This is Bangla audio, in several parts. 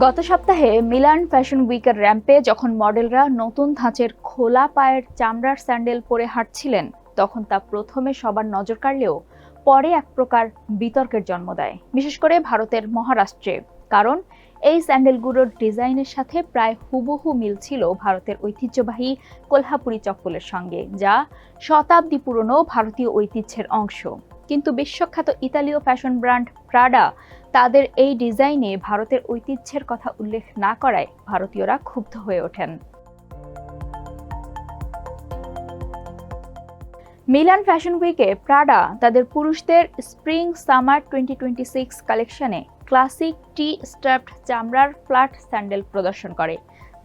গত সপ্তাহে মিলান ফ্যাশন উইকের র্যাম্পে যখন মডেলরা নতুন ধাঁচের খোলা পায়ের চামড়ার স্যান্ডেল পরে হাঁটছিলেন, তখন তা প্রথমে সবার নজর কাড়লেও পরে এক প্রকার বিতর্কের জন্ম দেয়, বিশেষ করে ভারতের মহারাষ্ট্রে। কারণ, এই স্যান্ডেলগুলোর ডিজাইনের সাথে প্রায় হুবহু মিল ছিল ভারতের ঐতিহ্যবাহী কোলহাপুরি চপ্পলের সঙ্গে, যা শতাব্দী পুরনো ভারতীয় ঐতিহ্যের অংশ। কিন্তু বিশ্বখ্যাত ইতালীয় ফ্যাশন ব্র্যান্ড প্রাডা তাদের এই ডিজাইনে ভারতের ঐতিহ্যের কথা উল্লেখ না করায় ভারতীয়রা ক্ষুব্ধ হয়ে ওঠেন। মিলান ফ্যাশন উইকে প্রাডা তাদের পুরুষদের স্প্রিং সামার টোয়েন্টি সিক্স কালেকশনে ক্লাসিক টি স্ট্র্যাপড চামড়ার ফ্ল্যাট স্যান্ডেল প্রদর্শন করে,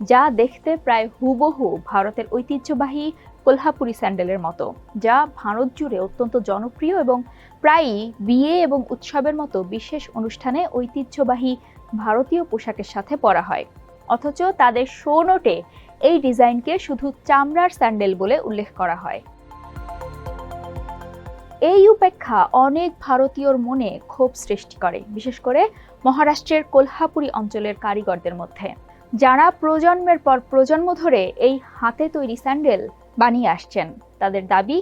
যা দেখতে প্রায় হুবহু ভারতের ঐতিহ্যবাহী কোলহাপুরি স্যান্ডেলের মতো, যা ভারত জুড়ে অত্যন্ত জনপ্রিয় এবং প্রায়ই বিয়ে এবং উৎসবের মতো বিশেষ অনুষ্ঠানে ঐতিহ্যবাহী ভারতীয় পোশাকের সাথে পরা হয়। অথচ তাদের শো নোটে এই ডিজাইনকে শুধু চামড়ার স্যান্ডেল বলে উল্লেখ করা হয়। এই উপেক্ষা অনেক ভারতীয়র মনে ক্ষোভ সৃষ্টি করে, বিশেষ করে মহারাষ্ট্রের কোলহাপুরি অঞ্চলের কারিগরদের মধ্যে। যারা প্রজন্মের পর প্রজন্ম ধরে এই হাতে তৈরি স্যান্ডেল বানিয়ে আসছেন। তাদের দাবি,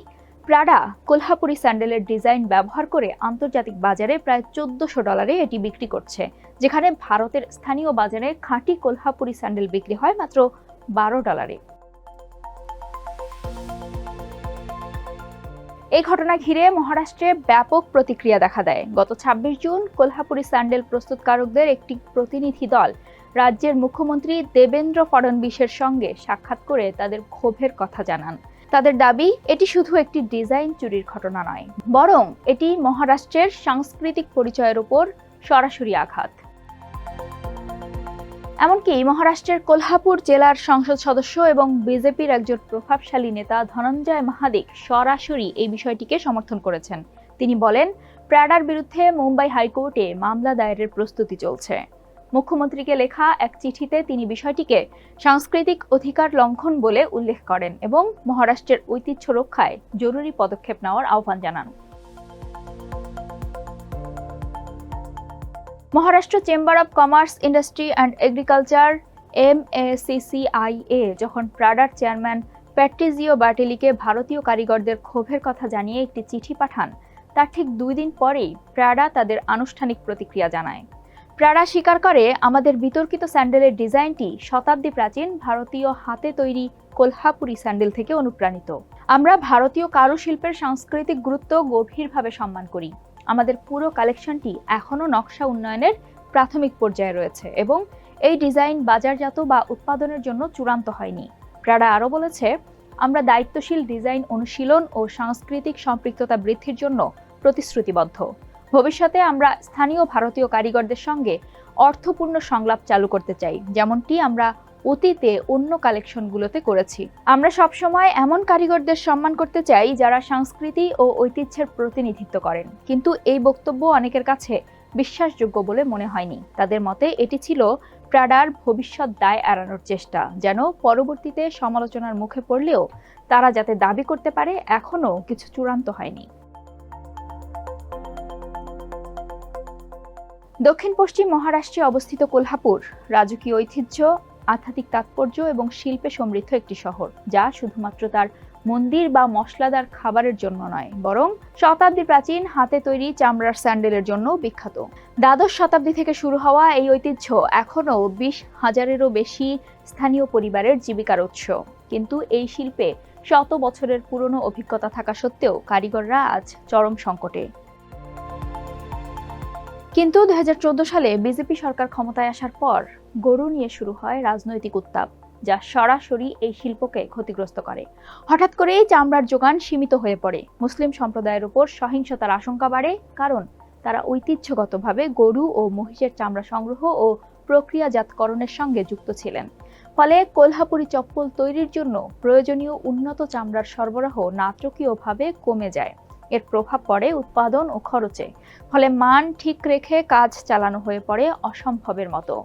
প্রাডা কোলহাপুরি স্যান্ডেলের ডিজাইন ব্যবহার করে আন্তর্জাতিক বাজারে প্রায় চোদ্দশো ডলারে এটি বিক্রি করছে, যেখানে ভারতের স্থানীয় বাজারে খাঁটি কোলহাপুরি স্যান্ডেল বিক্রি হয় মাত্র বারো ডলারে। এই ঘটনা ঘিরে মহারাষ্ট্রে ব্যাপক প্রতিক্রিয়া দেখা দেয়। গত ২৬ জুন কোলহাপুরি স্যান্ডেল প্রস্তুতকারকদের একটি প্রতিনিধি দল রাজ্যের মুখ্যমন্ত্রী দেবেন্দ্র ফডনবিসের সঙ্গে সাক্ষাৎ করে তাদের ক্ষোভের কথা জানান। তাদের দাবি, এটি শুধু একটি ডিজাইন চুরির ঘটনা নয়, বরং এটি মহারাষ্ট্রের সাংস্কৃতিক পরিচয়ের উপর সরাসরি আঘাত। এমনকি মহারাষ্ট্রের কোলহাপুর জেলার সংসদ সদস্য এবং বিজেপির একজন প্রভাবশালী নেতা ধনঞ্জয় মাহাদিক সরাসরি এই বিষয়টিকে সমর্থন করেছেন। তিনি বলেন প্রাডার বিরুদ্ধে মুম্বাই হাইকোর্টে মামলা দায়েরের প্রস্তুতি চলছে। মুখ্যমন্ত্রীকে লেখা এক চিঠিতে তিনি বিষয়টিকে সাংস্কৃতিক অধিকার লঙ্ঘন বলে উল্লেখ করেন এবং মহারাষ্ট্রের ঐতিহ্য রক্ষায় জরুরি পদক্ষেপ নেওয়ার আহ্বান জানান। Maharashtra chamber of commerce, industry and agriculture, M A যখন প্রাডার চেয়ারম্যান প্যাট্রিজিও ব্যাটেলিকে ভারতীয় কারিগরদের ক্ষোভের কথা জানিয়ে একটি চিঠি পাঠান তার ঠিক দুই দিন পরেই প্রাডা তাদের আনুষ্ঠানিক প্রতিক্রিয়া জানায়। প্রাড়া স্বীকার করে আমাদের বিতর্কিত স্যান্ডেলের ডিজাইনটি শতাব্দী প্রাচীন ভারতীয় হাতে তৈরি কোলহাপুরি স্যান্ডেল থেকে অনুপ্রাণিত। আমরা ভারতীয় কারুশিল্পের সাংস্কৃতিক গুরুত্ব গভীরভাবে সম্মান করি। আমাদের পুরো কালেকশনটি এখনও নকশা উন্নয়নের প্রাথমিক পর্যায়ে রয়েছে এবং এই ডিজাইন বাজারজাত বা উৎপাদনের জন্য চূড়ান্ত হয়নি। প্রাড়া আরও বলেছে, আমরা দায়িত্বশীল ডিজাইন অনুশীলন ও সাংস্কৃতিক সম্পৃক্ততা বৃদ্ধির জন্য প্রতিশ্রুতিবদ্ধ। ভবিষ্যতে আমরা স্থানীয় ভারতীয় কারিগরদের সঙ্গে অর্থপূর্ণ সংলাপ চালু করতে চাই, যেমনটি আমরা অতীতে অন্য কালেকশনগুলোতে করেছি। আমরা সবসময় এমন কারিগরদের সম্মান করতে চাই যারা সংস্কৃতি ও ঐতিহ্যের প্রতিনিধিত্ব করেন। কিন্তু এই বক্তব্য অনেকের কাছে বিশ্বাসযোগ্য বলে মনে হয়নি। তাদের মতে এটি ছিল প্রাডার ভবিষ্যৎ দায় এড়ানোর চেষ্টা, যেন পরবর্তীতে সমালোচনার মুখে পড়লেও তারা যাতে দাবি করতে পারে, এখনও কিছু চূড়ান্ত হয়নি। দক্ষিণ পশ্চিম মহারাষ্ট্রে অবস্থিত কোলহাপুর, রাজকীয় ঐতিহ্য, আধ্যাত্মিক তাৎপর্য এবং শিল্পে সমৃদ্ধ একটি শহর, যা শুধুমাত্র তার মন্দির বা মশলাদার খাবারের জন্য নয়, বরং শতাব্দী প্রাচীন হাতে তৈরি চামড়ার স্যান্ডেলের জন্য বিখ্যাত। দ্বাদশ শতাব্দী থেকে শুরু হওয়া এই ঐতিহ্য এখনও বিশ হাজারেরও বেশি স্থানীয় পরিবারের জীবিকার উৎস। কিন্তু এই শিল্পে শত বছরের পুরনো অভিজ্ঞতা থাকা সত্ত্বেও কারিগররা আজ চরম সংকটে। কিন্তু দুই হাজার চোদ্দ সালে বিজেপি সরকার ক্ষমতায় আসার পর গরু নিয়ে শুরু হয় রাজনৈতিক উত্তাপ, যা সরাসরি এই শিল্পকে ক্ষতিগ্রস্ত করে। হঠাৎ করেই চামড়ার যোগান সীমিত হয়ে পড়ে। মুসলিম সম্প্রদায়ের উপর সহিংসতার আশঙ্কা বাড়ে, কারণ তারা ঐতিহ্যগতভাবে গরু ও মহিষের চামড়া সংগ্রহ ও প্রক্রিয়াজাতকরণের সঙ্গে যুক্ত ছিলেন। ফলে কোলহাপুরি চপ্পল তৈরির জন্য প্রয়োজনীয় উন্নত চামড়ার সরবরাহ নাটকীয়ভাবে কমে যায়। এর প্রভাব পড়ে উৎপাদন ও খরচে। ফলে মান ঠিক রেখে কাজ চালানো হয়ে পড়ে অসম্ভবের মতো।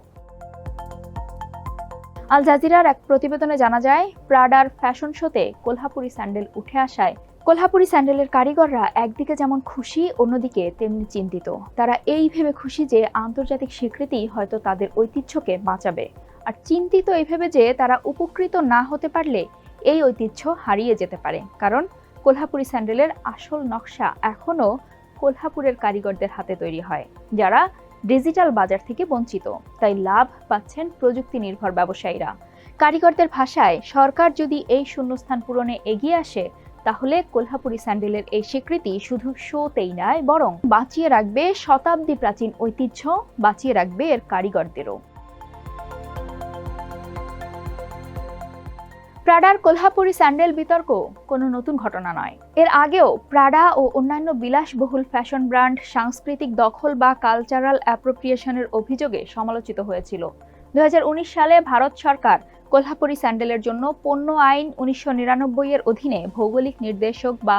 আল জাজিরার এক প্রতিবেদনে জানা যায় প্রাডার ফ্যাশন শোতে কোলহাপুরি স্যান্ডেল উঠে আসায় কোল্হাপুরি স্যান্ডেলের কারিগররা একদিকে যেমন খুশি, অন্যদিকে তেমনি চিন্তিত। তারা এই ভেবে খুশি যে আন্তর্জাতিক স্বীকৃতি হয়তো তাদের ঐতিহ্যকে বাঁচাবে। আর চিন্তিত এই ভেবে যে তারা উপকৃত না হতে পারলে এই ঐতিহ্য হারিয়ে যেতে পারে। কারণ কোল্হাপুরি স্যান্ডেলের আসল নকশা এখনও কোল্হাপুরের কারিগরদের হাতে তৈরি হয়, যারা ডিজিটাল বাজার থেকে বঞ্চিত। তাই লাভ পাচ্ছেন প্রযুক্তি নির্ভর ব্যবসায়ীরা। কারিগরদের ভাষায়, সরকার যদি এই শূন্যস্থান পূরণে এগিয়ে আসে, তাহলে কোল্হাপুরি স্যান্ডেলের এই স্বীকৃতি শুধু শোতেই নয়, বরং বাঁচিয়ে রাখবে শতাব্দী প্রাচীন ঐতিহ্য, বাঁচিয়ে রাখবে এর কারিগরদেরও। প্রাডার কোল্হাপুরি স্যান্ডেল বিতর্ক কোনো নতুন ঘটনা নয়। এর আগেও প্রাডা ও অন্যান্য বিলাসবহুল ফ্যাশন ব্র্যান্ড, সাংস্কৃতিক দখল বা কালচারাল অ্যাপ্রোপ্রিয়েশনের অভিযোগে সমালোচিত হয়েছিল। দুই হাজার উনিশ সালে ভারত সরকার কোল্হাপুরি স্যান্ডেলের জন্য পণ্য আইন উনিশশো নিরানব্বই এর অধীনে ভৌগোলিক নির্দেশক বা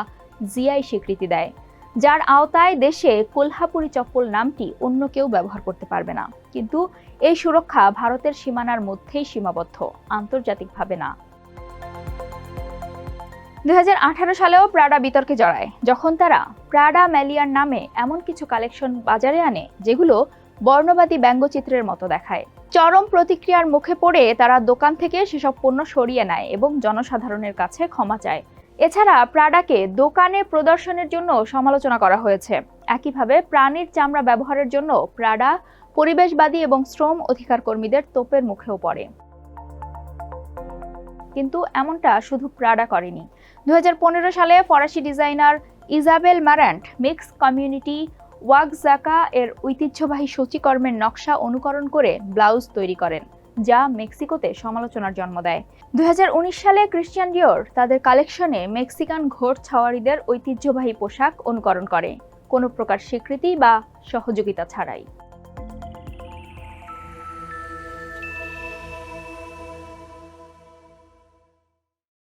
জিআই স্বীকৃতি দেয়। যার আওতায় দেশে কোলহাপুরি চপ্পল নামটি অন্য কেউ ব্যবহার করতে পারবে না। কিন্তু এই সুরক্ষা ভারতের সীমানার মধ্যেই সীমাবদ্ধ, আন্তর্জাতিকভাবে না। দুই হাজার আঠারো সালেও প্রাডা বিতর্কে জড়ায়, যখন তারা প্রাডা ম্যালিয়ার নামে এমন কিছু কালেকশন বাজারে আনে, যেগুলো বর্ণবাদী ব্যঙ্গচিত্রের মতো দেখায়। চরম প্রতিক্রিয়ার মুখে পড়ে তারা দোকান থেকে সেসব পণ্য সরিয়ে নেয় এবং জনসাধারণের কাছে ক্ষমা চায়। এছাড়া প্রাডাকে দোকানে প্রদর্শনের জন্য সমালোচনা করা হয়েছে। একইভাবে প্রাণীর চামড়া ব্যবহারের জন্য প্রাডা পরিবেশবাদী এবং শ্রম অধিকার কর্মীদের তোপের মুখেও পড়ে। কিন্তু এমনটা শুধু প্রাডা করেনি। দু হাজার পনেরো সালে ফরাসি designer Isabel Marant mix community ওয়াকজাকা এর ঐতিহ্যবাহী সূচিকর্মের নকশা অনুকরণ করে ব্লাউজ তৈরি করেন, যা মেক্সিকোতে সমালোচনার জন্ম দেয়। দুই হাজার উনিশ সালে ক্রিশ্চিয়ান ডিওর তাদের কালেকশনে মেক্সিকান ঘোড় ছাওয়ারিদের ঐতিহ্যবাহী পোশাক অনুকরণ করে। কোনো প্রকার স্বীকৃতি বা সহযোগিতা ছাড়াই।